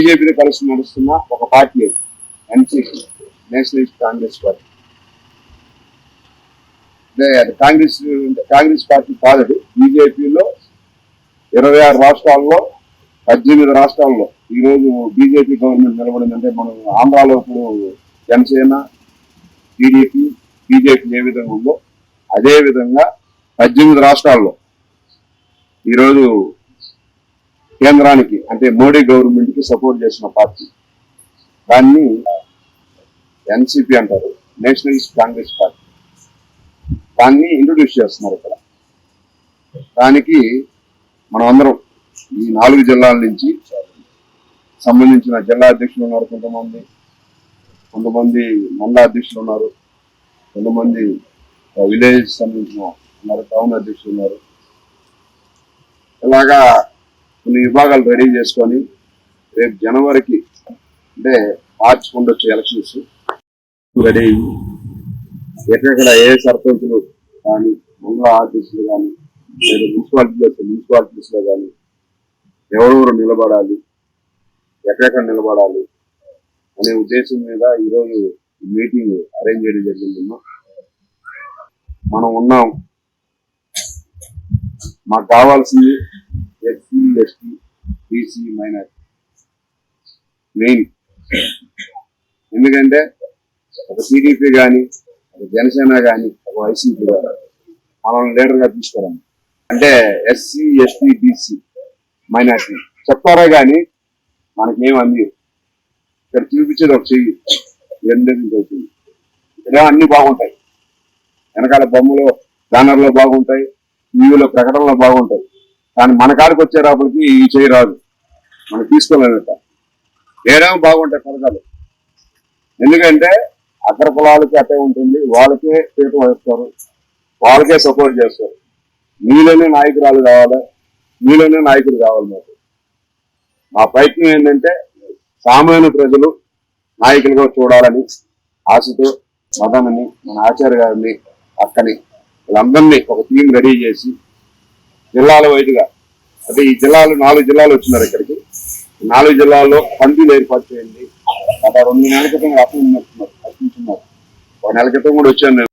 బీజేపీని కలిసి నడుస్తున్న ఒక party NCP nationalist congress party. అది కాంగ్రెస్ కాంగ్రెస్ పార్టీ కాదు బీజేపీలో ఇరవై ఆరు రాష్ట్రాల్లో పద్దెనిమిది రాష్ట్రాల్లో ఈ రోజు బీజేపీ గవర్నమెంట్ నిలబడిందంటే మనం ఆంధ్రాలో ఇప్పుడు జనసేన టీడీపీ బీజేపీ ఏ విధంగా ఉందో అదే విధంగా పద్దెనిమిది రాష్ట్రాల్లో ఈరోజు కేంద్రానికి అంటే మోడీ గవర్నమెంట్కి సపోర్ట్ చేసిన పార్టీ. దాన్ని ఎన్సిపి అంటారు నేషనలిస్ట్ కాంగ్రెస్ పార్టీ. దాన్ని ఇంట్రొడ్యూస్ చేస్తున్నారు ఇక్కడ. దానికి మనం అందరం ఈ నాలుగు జిల్లాల నుంచి సంబంధించిన జిల్లా అధ్యక్షులు ఉన్నారు కొంతమంది. కొంతమంది మండల అధ్యక్షులు ఉన్నారు. కొంతమంది విలేజ్ సంబంధించిన ఉన్నారు టౌన్ అధ్యక్షులు ఉన్నారు. ఇలాగా కొన్ని విభాగాలు రెడీ చేసుకొని రేపు జనవరికి అంటే మార్చి ఉండొచ్చు ఎలక్షన్స్ రెడీ అయ్యి ఎక్కడెక్కడ ఏ సర్పంచులు కానీ మండల ఆఫీసులు కానీ లేదా మున్సిపాలిటీలో మున్సిపాలిటీస్లో కానీ ఎవరెవరు నిలబడాలి ఎక్కడెక్కడ నిలబడాలి అనే ఉద్దేశం మీద ఈరోజు మీటింగ్ అరేంజ్ చేయడం జరిగిందమ్మా మనం ఉన్నాం. మాకు కావాల్సింది SC ST BC minority main ఎందుకంటే ఒక టీడీపీ కానీ ఒక జనసేన కానీ ఒక వైసీపీ కానీ మనల్ని లీడర్గా గా అంటే ఎస్సీ ఎస్టీ బీసీ మైనార్టీ చెప్తారా కానీ మనకేం అంది? ఇక్కడ చూపించేది ఒక చెయ్యి. రెండింటి అవుతుంది ఇక్కడ అన్ని బాగుంటాయి. వెనకాల బొమ్మలు బ్యానర్లో బాగుంటాయి. టీవీలో ప్రకటనలో బాగుంటాయి. కానీ మన కాడికి వచ్చేటప్పటికి ఈ చేయి రాదు. మనం తీసుకోలేనట ఏరేమో బాగుంటాయి పథకాలు ఎందుకంటే అగ్ర పొలాలకి అట్టే ఉంటుంది వాళ్ళకే పీట వేస్తారు వాళ్ళకే సపోర్ట్ చేస్తారు. మీలోనే నాయకురాలు కావాలి మీలోనే నాయకులు కావాలి మాకు. మా ప్రయత్నం ఏంటంటే సామాన్య ప్రజలు నాయకులుగా చూడాలని ఆశతో మదనని మన ఆచార్య గారిని అక్కని వీళ్ళందరినీ ఒక టీం రెడీ చేసి జిల్లాల వైదుగా అంటే ఈ జిల్లాలు నాలుగు జిల్లాలు వచ్చినారు ఇక్కడికి. నాలుగు జిల్లాల్లో పందిలు ఏర్పాటు చేయండి. అక్కడ రెండు నెలల క్రితం అసలు అర్పించున్నారు ఒక నెల క్రితం కూడా వచ్చాను నేను.